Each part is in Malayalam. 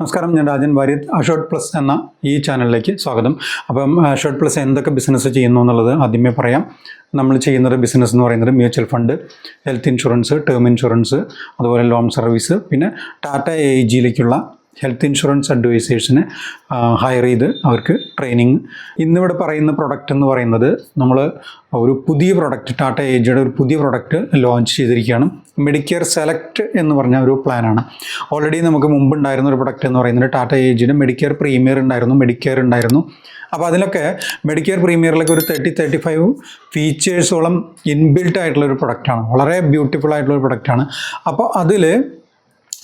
നമസ്കാരം ഞാൻ രാജൻ വാര്യർ. അഷോട്ട് പ്ലസ് എന്ന ഈ ചാനലിലേക്ക് സ്വാഗതം. അപ്പം അഷോട്ട് പ്ലസ് എന്തൊക്കെ ബിസിനസ് ചെയ്യുന്നു എന്നുള്ളത് ആദ്യമേ പറയാം. നമ്മൾ ചെയ്യുന്നത് ബിസിനസ് എന്ന് പറയുന്നത് mutual fund health insurance term insurance അതുപോലെ ലോൺ സർവീസ് പിന്നെ ടാറ്റ എ ജിയിലേക്കുള്ള ഹെൽത്ത് ഇൻഷുറൻസ് അഡ്വൈസേഴ്സിനെ ഹയർ ചെയ്ത് അവർക്ക് ട്രെയിനിങ്. ഇന്നിവിടെ പറയുന്ന പ്രൊഡക്റ്റ് എന്ന് പറയുന്നത് നമ്മൾ ഒരു പുതിയ പ്രൊഡക്റ്റ് ടാറ്റ ഏജിയുടെ ഒരു പുതിയ പ്രൊഡക്റ്റ് ലോഞ്ച് ചെയ്തിരിക്കുകയാണ്. മെഡിക്കെയർ സെലക്ട് എന്ന് പറഞ്ഞ ഒരു പ്ലാനാണ്. ഓൾറെഡി നമുക്ക് മുമ്പ് ഉണ്ടായിരുന്ന ഒരു പ്രൊഡക്റ്റ് എന്ന് പറയുന്നത് ടാറ്റ ഏജിന് മെഡിക്കെയർ പ്രീമിയർ ഉണ്ടായിരുന്നു മെഡിക്കെയർ ഉണ്ടായിരുന്നു. അപ്പോൾ അതിലൊക്കെ മെഡിക്കെയർ പ്രീമിയറിലൊക്കെ ഒരു തേർട്ടി തേർട്ടി ഫൈവ് ഫീച്ചേഴ്സോളം ഇൻബിൽട്ട് ആയിട്ടുള്ള ഒരു പ്രൊഡക്റ്റാണ് വളരെ ബ്യൂട്ടിഫുൾ ആയിട്ടുള്ള ഒരു പ്രൊഡക്റ്റാണ് അപ്പോൾ അതിൽ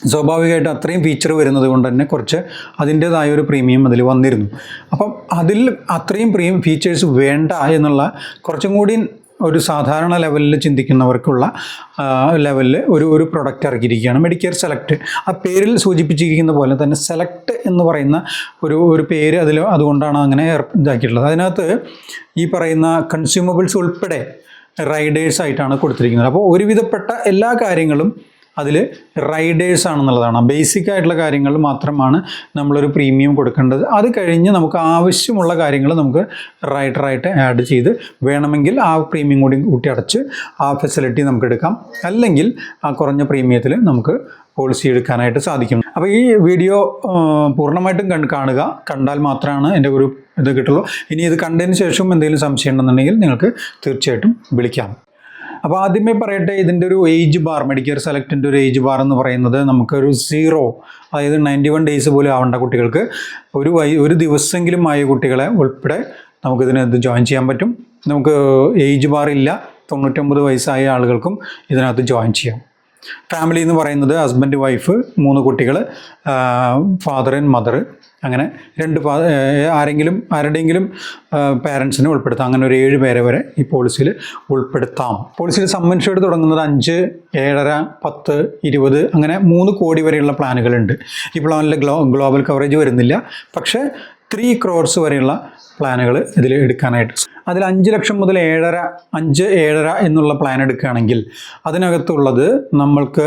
സ്വാഭാവികമായിട്ട് അത്രയും ഫീച്ചർ വരുന്നത് കൊണ്ട് തന്നെ കുറച്ച് അതിന്റെതായ ഒരു പ്രീമിയം അതിൽ വന്നിരുന്നു. അപ്പം അതിൽ അത്രയും പ്രീമിയം ഫീച്ചേഴ്സ് വേണ്ട എന്നുള്ള കുറച്ചും കൂടി ഒരു സാധാരണ ലെവലിൽ ചിന്തിക്കുന്നവർക്കുള്ള ലെവലിൽ ഒരു ഒരു പ്രൊഡക്റ്റ് ഇറക്കിയിരിക്കുകയാണ് മെഡിക്കെയർ സെലക്ട് ആ പേരിൽ സൂചിപ്പിച്ചിരിക്കുന്ന പോലെ തന്നെ സെലക്ട് എന്ന് പറയുന്ന ഒരു ഒരു പേര് അതിൽ അതുകൊണ്ടാണ് അങ്ങനെ ഇതാക്കിയിട്ടുള്ളത്. അതിനകത്ത് ഈ പറയുന്ന കൺസ്യൂമബിൾസ് ഉൾപ്പെടെ റൈഡേഴ്സ് ആയിട്ടാണ് കൊടുത്തിരിക്കുന്നത്. അപ്പോൾ ഒരുവിധപ്പെട്ട എല്ലാ കാര്യങ്ങളും അതിൽ റൈഡേഴ്സ് ആണെന്നുള്ളതാണ്. ബേസിക് ആയിട്ടുള്ള കാര്യങ്ങൾ മാത്രമാണ് നമ്മളൊരു പ്രീമിയം കൊടുക്കേണ്ടത്. അത് കഴിഞ്ഞ് നമുക്ക് ആവശ്യമുള്ള കാര്യങ്ങൾ നമുക്ക് റൈഡറായിട്ട് ആഡ് ചെയ്ത് വേണമെങ്കിൽ ആ പ്രീമിയം കൂടി കൂട്ടി അടച്ച് ആ ഫെസിലിറ്റി നമുക്ക് എടുക്കാം. അല്ലെങ്കിൽ ആ കുറഞ്ഞ പ്രീമിയത്തിൽ നമുക്ക് പോളിസി എടുക്കാനായിട്ട് സാധിക്കും. അപ്പോൾ ഈ വീഡിയോ പൂർണമായിട്ടും കണ്ട് കാണുക. കണ്ടാൽ മാത്രമാണ് എന്റെ ഒരു ഇത് കിട്ടുള്ളൂ. ഇനി ഇത് കണ്ടതിന് ശേഷം എന്തെങ്കിലും സംശയം ഉണ്ടെന്നുണ്ടെങ്കിൽ നിങ്ങൾക്ക് തീർച്ചയായിട്ടും വിളിക്കാം. അപ്പോൾ ആദ്യമേ പറയട്ടെ ഇതിന്റെ ഒരു ഏജ് ബാർ മെഡിക്കൽ സെലക്റ്റിന്റെ ഒരു ഏജ് ബാർ എന്ന് പറയുന്നത് നമുക്കൊരു സീറോ അതായത് നയന്റി വൺ ഡേയ്സ് പോലും ആവേണ്ട കുട്ടികൾക്ക്. ഒരു ഒരു ദിവസമെങ്കിലും ആയ കുട്ടികളെ ഉൾപ്പെടെ നമുക്കിതിനകത്ത് ജോയിൻ ചെയ്യാൻ പറ്റും. നമുക്ക് ഏജ് ബാർ ഇല്ല തൊണ്ണൂറ്റൊമ്പത് വയസ്സായ ആളുകൾക്കും ഇതിനകത്ത് ജോയിൻ ചെയ്യാം. ഫാമിലി എന്ന് പറയുന്നത് ഹസ്ബൻഡ് വൈഫ് മൂന്ന് കുട്ടികൾ ഫാദർ ആൻഡ് മദർ അങ്ങനെ രണ്ട് ആരെങ്കിലും ആരുടെയെങ്കിലും പാരൻസിനെ ഉൾപ്പെടുത്താം. അങ്ങനെ ഒരു ഏഴ് പേരെ വരെ ഈ പോളിസിയിൽ ഉൾപ്പെടുത്താം. പോളിസിയിൽ സമ്മൻഷോട് തുടങ്ങുന്നത് അഞ്ച് ഏഴര പത്ത് ഇരുപത് അങ്ങനെ മൂന്ന് കോടി വരെയുള്ള പ്ലാനുകളുണ്ട്. ഈ പ്ലാനിൽ ഗ്ലോ ഗ്ലോബൽ കവറേജ് വരുന്നില്ല. പക്ഷേ ത്രീ ക്രോർസ് വരെയുള്ള പ്ലാനുകൾ ഇതിൽ എടുക്കാനായിട്ട്. അതിൽ അഞ്ച് ലക്ഷം മുതൽ ഏഴര അഞ്ച് ഏഴര എന്നുള്ള പ്ലാൻ എടുക്കുകയാണെങ്കിൽ അതിനകത്തുള്ളത് നമ്മൾക്ക്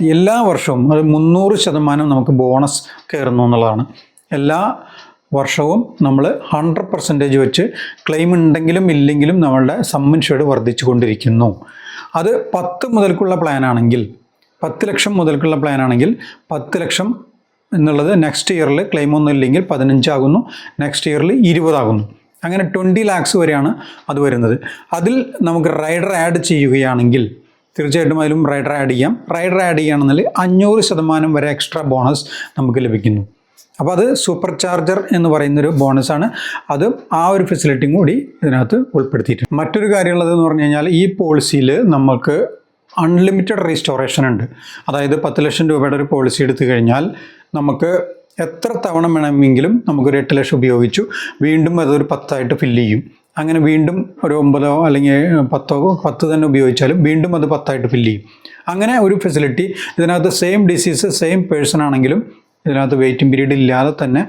എല്ലാ വർഷവും അത് മുന്നൂറ് ശതമാനം നമുക്ക് ബോണസ് കയറുന്നു എന്നുള്ളതാണ്. എല്ലാ വർഷവും നമ്മൾ ഹൺഡ്രഡ് പെർസെന്റേജ് വെച്ച് ക്ലെയിം ഉണ്ടെങ്കിലും ഇല്ലെങ്കിലും നമ്മളുടെ സമ്മൻ ഷെയ്ഡ് വർദ്ധിച്ചു കൊണ്ടിരിക്കുന്നു അത് പത്ത് മുതൽക്കുള്ള പ്ലാൻ ആണെങ്കിൽ പത്ത് ലക്ഷം മുതൽക്കുള്ള പ്ലാൻ ആണെങ്കിൽ പത്ത് ലക്ഷം എന്നുള്ളത് നെക്സ്റ്റ് ഇയറിൽ ക്ലെയിം ഒന്നും ഇല്ലെങ്കിൽ പതിനഞ്ചാകുന്നു നെക്സ്റ്റ് ഇയറിൽ ഇരുപതാകുന്നു അങ്ങനെ ട്വന്റി ലാക്സ് വരെയാണ് അത് വരുന്നത്. അതിൽ നമുക്ക് റൈഡർ ആഡ് ചെയ്യുകയാണെങ്കിൽ തീർച്ചയായിട്ടും അതിലും റൈഡർ ആഡ് ചെയ്യാം. റൈഡർ ആഡ് ചെയ്യുകയാണെന്നുണ്ടെങ്കിൽ അഞ്ഞൂറ് ശതമാനം വരെ എക്സ്ട്രാ ബോണസ് നമുക്ക് ലഭിക്കുന്നു. അപ്പോൾ അത് സൂപ്പർ ചാർജർ എന്ന് പറയുന്നൊരു ബോണസാണ് അത് ആ ഒരു ഫെസിലിറ്റിയും കൂടി ഇതിനകത്ത് ഉൾപ്പെടുത്തിയിട്ടുണ്ട്. മറ്റൊരു കാര്യമുള്ളത് എന്ന് പറഞ്ഞു കഴിഞ്ഞാൽ ഈ പോളിസിയിൽ നമുക്ക് അൺലിമിറ്റഡ് റീസ്റ്റോറേഷൻ ഉണ്ട്. അതായത് പത്ത് ലക്ഷം രൂപയുടെ ഒരു പോളിസി എടുത്തു കഴിഞ്ഞാൽ നമുക്ക് എത്ര തവണ വേണമെങ്കിലും നമുക്കൊരു എട്ട് ലക്ഷം ഉപയോഗിച്ചു. വീണ്ടും അതൊരു പത്തായിട്ട് ഫില്ല് ചെയ്യും. അങ്ങനെ വീണ്ടും ഒരു ഒമ്പതോ അല്ലെങ്കിൽ പത്തോ പത്ത് തന്നെ ഉപയോഗിച്ചാലും വീണ്ടും അത് പത്തായിട്ട് ഫില്ല് ചെയ്യും. അങ്ങനെ ഒരു ഫെസിലിറ്റി ഇതിനകത്ത് സെയിം ഡിസീസ് സെയിം പേഴ്സൺ ആണെങ്കിലും ഇതിനകത്ത് വെയിറ്റിംഗ് പീരീഡ് ഇല്ലാതെ തന്നെ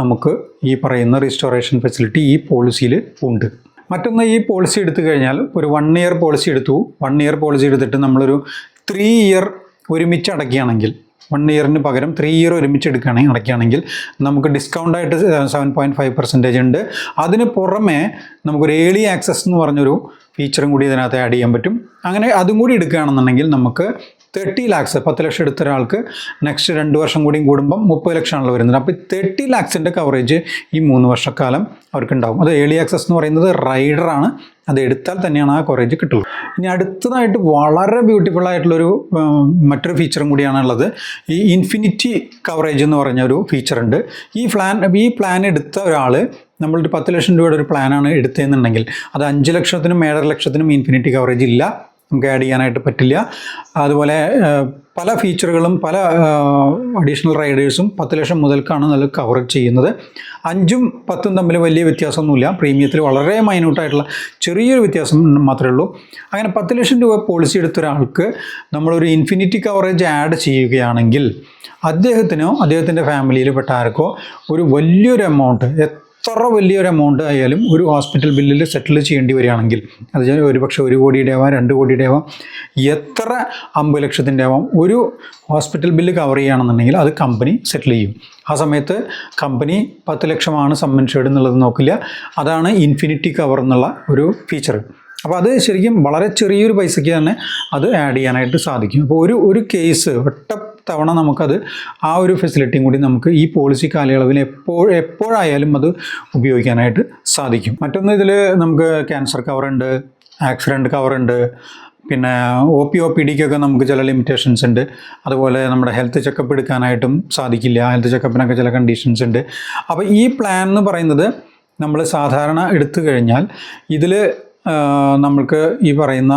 നമുക്ക് ഈ പറയുന്ന റിസ്റ്റോറേഷൻ ഫെസിലിറ്റി ഈ പോളിസിയിൽ ഉണ്ട്. മറ്റൊന്ന് ഈ പോളിസി എടുത്തു കഴിഞ്ഞാൽ ഒരു വൺ ഇയർ പോളിസി എടുത്തു. വൺ ഇയർ പോളിസി എടുത്തിട്ട് നമ്മളൊരു ത്രീ ഇയർ ഒരുമിച്ച് അടയ്ക്കുകയാണെങ്കിൽ വൺ ഇയറിന് പകരം ത്രീ ഇയർ ഒരുമിച്ച് എടുക്കുകയാണെങ്കിൽ അടയ്ക്കുകയാണെങ്കിൽ നമുക്ക് ഡിസ്കൗണ്ട് ആയിട്ട് സെവൻ പോയിന്റ് ഫൈവ് പെർസെന്റേജ് ഉണ്ട്. അതിന് പുറമെ നമുക്കൊരു ഏർലി ആക്സസ് എന്ന് പറഞ്ഞൊരു ഫീച്ചറും കൂടി ഇതിനകത്ത് ആഡ് ചെയ്യാൻ പറ്റും. അങ്ങനെ അതും കൂടി എടുക്കുകയാണെന്നുണ്ടെങ്കിൽ നമുക്ക് തേർട്ടി ലാക്സ് പത്ത് ലക്ഷം എടുത്ത ഒരാൾക്ക് നെക്സ്റ്റ് രണ്ട് വർഷം കൂടിയും കൂടുമ്പം മുപ്പത് ലക്ഷമാണല്ലോ വരുന്നത്. അപ്പോൾ തേർട്ടി ലാക്സിന്റെ കവറേജ് ഈ മൂന്ന് വർഷക്കാലം അവർക്കുണ്ടാവും. അത് ഏർലി ആക്സസ് എന്ന് പറയുന്നത് റൈഡറാണ് അത് എടുത്താൽ തന്നെയാണ് ആ കവറേജ് കിട്ടുള്ളൂ. ഇനി അടുത്തതായിട്ട് വളരെ ബ്യൂട്ടിഫുൾ ആയിട്ടുള്ളൊരു മറ്റൊരു ഫീച്ചറും കൂടിയാണുള്ളത്. ഈ ഇൻഫിനിറ്റി കവറേജ് എന്ന് പറഞ്ഞ ഒരു ഫീച്ചറുണ്ട് ഈ പ്ലാൻ ഈ പ്ലാൻ എടുത്ത ഒരാൾ നമ്മളൊരു പത്ത് ലക്ഷം രൂപയുടെ ഒരു പ്ലാനാണ് എടുത്തതെന്നുണ്ടെങ്കിൽ അത് അഞ്ച് ലക്ഷത്തിനും ഏഴര ലക്ഷത്തിനും ഇൻഫിനിറ്റി കവറേജ് ഇല്ല. നമുക്ക് ആഡ് ചെയ്യാനായിട്ട് പറ്റില്ല. അതുപോലെ പല ഫീച്ചറുകളും പല അഡീഷണൽ റൈഡേഴ്സും പത്ത് ലക്ഷം മുതൽക്കാണ് നല്ല കവർ ചെയ്യുന്നത്. അഞ്ചും പത്തും തമ്മിൽ വലിയ വ്യത്യാസമൊന്നുമില്ല. പ്രീമിയത്തിൽ വളരെ മൈന്യൂട്ടായിട്ടുള്ള ചെറിയൊരു വ്യത്യാസം മാത്രമേ ഉള്ളൂ. അങ്ങനെ പത്ത് ലക്ഷം രൂപ പോളിസി എടുത്ത ഒരാൾക്ക് നമ്മളൊരു ഇൻഫിനിറ്റി കവറേജ് ആഡ് ചെയ്യുകയാണെങ്കിൽ അദ്ദേഹത്തിനോ അദ്ദേഹത്തിന്റെ ഫാമിലിയിൽ പെട്ട ആർക്കോ ഒരു വലിയൊരു എമൗണ്ട് എത്ര വലിയൊരു എമൗണ്ട് ആയാലും ഒരു ഹോസ്പിറ്റൽ ബില്ലിൽ സെറ്റിൽ ചെയ്യേണ്ടി വരികയാണെങ്കിൽ അത് ഒരുപക്ഷെ ഒരു കോടിയുടെ ആവാം രണ്ട് കോടിയുടെ ആവാം എത്ര അമ്പത് ലക്ഷത്തിന്റെ ആവാം ഒരു ഹോസ്പിറ്റൽ ബില്ല് കവർ ചെയ്യുകയാണെന്നുണ്ടെങ്കിൽ അത് കമ്പനി സെറ്റിൽ ചെയ്യും. ആ സമയത്ത് കമ്പനി പത്ത് ലക്ഷമാണ് സമ്മൻഷേഡ് എന്നുള്ളത് നോക്കില്ല. അതാണ് ഇൻഫിനിറ്റി കവർ എന്നുള്ള ഒരു ഫീച്ചർ അപ്പോൾ അത് ശരിക്കും വളരെ ചെറിയൊരു പൈസയ്ക്ക് തന്നെ അത് ആഡ് ചെയ്യാനായിട്ട് സാധിക്കും. അപ്പോൾ ഒരു ഒരു കേസ് ഒറ്റ തവണ നമുക്കത് ആ ഒരു ഫെസിലിറ്റിയും കൂടി നമുക്ക് ഈ പോളിസി കാലയളവിൽ എപ്പോൾ എപ്പോഴായാലും അത് ഉപയോഗിക്കാനായിട്ട് സാധിക്കും. മറ്റൊന്ന് ഇതിൽ നമുക്ക് ക്യാൻസർ കവറുണ്ട് ആക്സിഡന്റ് കവറുണ്ട് പിന്നെ ഒ പി ഒ പി ഡിക്കൊക്കെ നമുക്ക് ചില ലിമിറ്റേഷൻസ് ഉണ്ട്. അതുപോലെ നമ്മുടെ ഹെൽത്ത് ചെക്കപ്പ് എടുക്കാനായിട്ടും സാധിക്കില്ല. ഹെൽത്ത് ചെക്കപ്പിനൊക്കെ ചില കണ്ടീഷൻസ് ഉണ്ട്. അപ്പോൾ ഈ പ്ലാൻ എന്ന് പറയുന്നത് നമ്മൾ സാധാരണ എടുത്തു കഴിഞ്ഞാൽ ഇതിൽ നമ്മൾക്ക് ഈ പറയുന്ന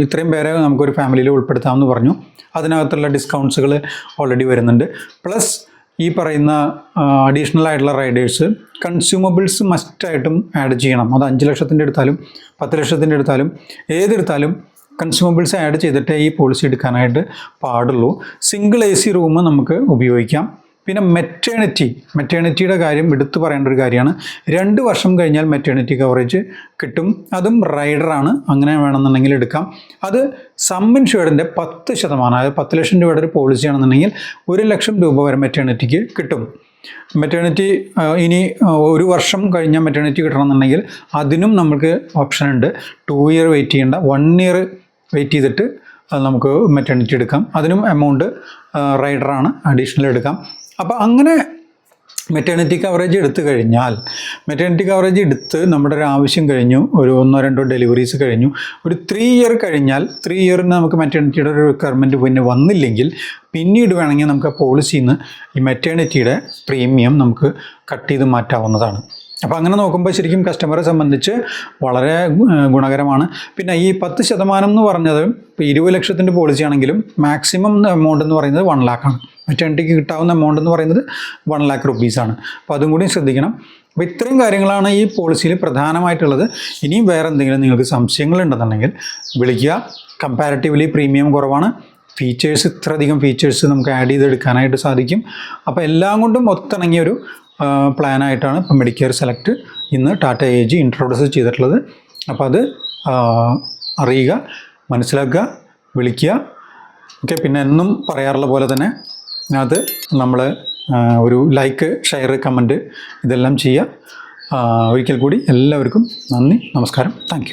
ഇത്രയും പേരെ നമുക്കൊരു ഫാമിലിയിൽ ഉൾപ്പെടുത്താമെന്ന് പറഞ്ഞു. അതിനകത്തുള്ള ഡിസ്കൗണ്ട്സുകൾ ഓൾറെഡി വരുന്നുണ്ട്. പ്ലസ് ഈ പറയുന്ന അഡീഷണൽ ആയിട്ടുള്ള റൈഡേഴ്സ് കൺസ്യൂമബിൾസ് മസ്റ്റായിട്ടും ആഡ് ചെയ്യണം. അത് അഞ്ച് ലക്ഷത്തിന്റെ എടുത്താലും പത്ത് ലക്ഷത്തിന്റെ എടുത്താലും ഏതെടുത്താലും കൺസ്യൂമബിൾസ് ആഡ് ചെയ്തിട്ടേ ഈ പോളിസി എടുക്കാനായിട്ട് പാടുള്ളൂ. സിംഗിൾ എ സി റൂം നമുക്ക് ഉപയോഗിക്കാം. പിന്നെ മെറ്റേണിറ്റി മെറ്റേണിറ്റിയുടെ കാര്യം എടുത്തു പറയേണ്ട ഒരു കാര്യമാണ്. രണ്ട് വർഷം കഴിഞ്ഞാൽ മെറ്റേണിറ്റി കവറേജ് കിട്ടും. അതും റൈഡറാണ് അങ്ങനെ വേണമെന്നുണ്ടെങ്കിൽ എടുക്കാം. അത് സം ഇൻഷുർഡിന്റെ പത്ത് ശതമാനം അതായത് പത്ത് ലക്ഷം രൂപയുടെ ഒരു പോളിസി ആണെന്നുണ്ടെങ്കിൽ ഒരു ലക്ഷം രൂപ വരെ മെറ്റേണിറ്റിക്ക് കിട്ടും. മെറ്റേണിറ്റി ഇനി ഒരു വർഷം കഴിഞ്ഞാൽ മെറ്റേണിറ്റി കിട്ടണമെന്നുണ്ടെങ്കിൽ അതിനും നമുക്ക് ഓപ്ഷൻ ഉണ്ട്. ടു ഇയർ വെയിറ്റ് ചെയ്യേണ്ട. വൺ ഇയർ വെയിറ്റ് ചെയ്തിട്ട് നമുക്ക് മെറ്റേണിറ്റി എടുക്കാം. അതിനും എമൗണ്ട് റൈഡറാണ് അഡീഷണൽ എടുക്കാം. അപ്പോൾ അങ്ങനെ മെറ്റേണിറ്റി കവറേജ് എടുത്തു കഴിഞ്ഞാൽ മെറ്റേണിറ്റി കവറേജ് എടുത്ത് നമ്മുടെ ഒരു ആവശ്യം കഴിഞ്ഞു ഒരു ഒന്നോ രണ്ടോ ഡെലിവറീസ് കഴിഞ്ഞു ഒരു ത്രീ ഇയർ കഴിഞ്ഞാൽ ത്രീ ഇയറിന് നമുക്ക് മെറ്റേണിറ്റിയുടെ ഒരു റിക്വയർമെന്റ് പിന്നെ വന്നില്ലെങ്കിൽ പിന്നീട് വേണമെങ്കിൽ നമുക്ക് ആ പോളിസിയിൽ നിന്ന് ഈ മെറ്റേണിറ്റിയുടെ പ്രീമിയം നമുക്ക് കട്ട് ചെയ്ത് മാറ്റാവുന്നതാണ്. അപ്പോൾ അങ്ങനെ നോക്കുമ്പോൾ ശരിക്കും കസ്റ്റമറെ സംബന്ധിച്ച് വളരെ ഗുണകരമാണ്. പിന്നെ ഈ പത്ത് ശതമാനം എന്ന് പറഞ്ഞത് ഇപ്പോൾ ഇരുപത് ലക്ഷത്തിന്റെ പോളിസി ആണെങ്കിലും മാക്സിമം എമൗണ്ട് എന്ന് പറയുന്നത് വൺ ലാക്കാണ് മെറ്റേണിറ്റിക്ക് കിട്ടാവുന്ന എമൗണ്ട് എന്ന് പറയുന്നത് വൺ ലാക്ക് റുപ്പീസാണ് അപ്പോൾ അതും കൂടി ശ്രദ്ധിക്കണം. അപ്പോൾ ഇത്രയും കാര്യങ്ങളാണ് ഈ പോളിസിയിൽ പ്രധാനമായിട്ടുള്ളത്. ഇനിയും വേറെ എന്തെങ്കിലും നിങ്ങൾക്ക് സംശയങ്ങളുണ്ടെന്നുണ്ടെങ്കിൽ വിളിക്കുക. കമ്പാരിറ്റീവ്ലി പ്രീമിയം കുറവാണ്. ഫീച്ചേഴ്സ് ഇത്രയധികം ഫീച്ചേഴ്സ് നമുക്ക് ആഡ് ചെയ്തെടുക്കാനായിട്ട് സാധിക്കും. അപ്പോൾ എല്ലാം കൊണ്ടും ഒത്തിണങ്ങിയ ഒരു പ്ലാനായിട്ടാണ് ഇപ്പോൾ മെഡിക്കെയർ സെലക്ട് ഇന്ന് ടാറ്റ എ ജി ഇൻട്രൊഡ്യൂസ് ചെയ്തിട്ടുള്ളത്. അപ്പോൾ അത് അറിയുക മനസ്സിലാക്കുക വിളിക്കുക. ഓക്കെ പിന്നെ എന്നും പറയാറുള്ള പോലെ തന്നെ അത് നമ്മൾ ഒരു ലൈക്ക് ഷെയർ കമന്റ് ഇതെല്ലാം ചെയ്യുക. ഒരിക്കൽ കൂടി എല്ലാവർക്കും നന്ദി നമസ്കാരം. താങ്ക്